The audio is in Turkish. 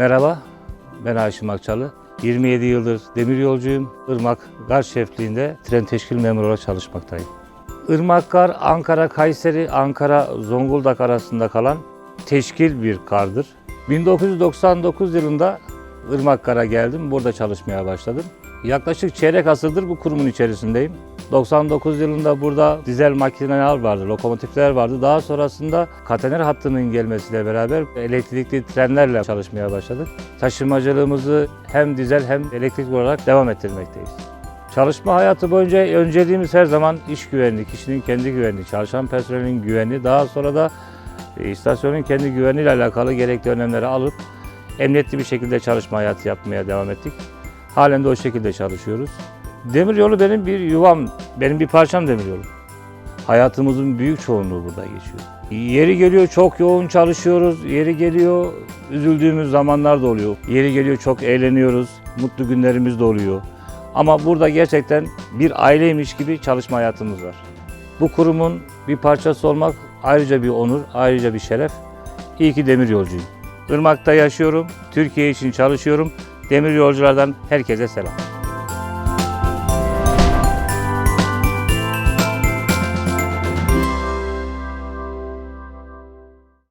Merhaba, ben Haşim Akçalı. 27 yıldır demir yolcuyum. Irmak Gar şefliğinde tren teşkil memuru olarak çalışmaktayım. Irmak Gar, Ankara, Kayseri, Ankara, Zonguldak arasında kalan teşkil bir kardır. 1999 yılında Irmak Gar'a geldim, burada çalışmaya başladım. Yaklaşık çeyrek asırdır bu kurumun içerisindeyim. 99 yılında burada dizel makineler vardı, lokomotifler vardı. Daha sonrasında katener hattının gelmesiyle beraber elektrikli trenlerle çalışmaya başladık. Taşımacılığımızı hem dizel hem elektrikli olarak devam ettirmekteyiz. Çalışma hayatı boyunca önceliğimiz her zaman iş güvenliği, kişinin kendi güvenliği, çalışan personelin güvenliği, daha sonra da e, istasyonun kendi güvenliğiyle alakalı gerekli önlemleri alıp emniyetli bir şekilde çalışma hayatı yapmaya devam ettik. Halen de o şekilde çalışıyoruz. Demiryolu benim bir yuvam, benim bir parçam demiryolu. Hayatımızın büyük çoğunluğu burada geçiyor. Yeri geliyor çok yoğun çalışıyoruz, yeri geliyor üzüldüğümüz zamanlar da oluyor. Yeri geliyor çok eğleniyoruz, mutlu günlerimiz de oluyor. Ama burada gerçekten bir aileymiş gibi çalışma hayatımız var. Bu kurumun bir parçası olmak ayrıca bir onur, ayrıca bir şeref. İyi ki demir yolcuyum. Irmak'ta yaşıyorum, Türkiye için çalışıyorum. Demir yolculardan herkese selam.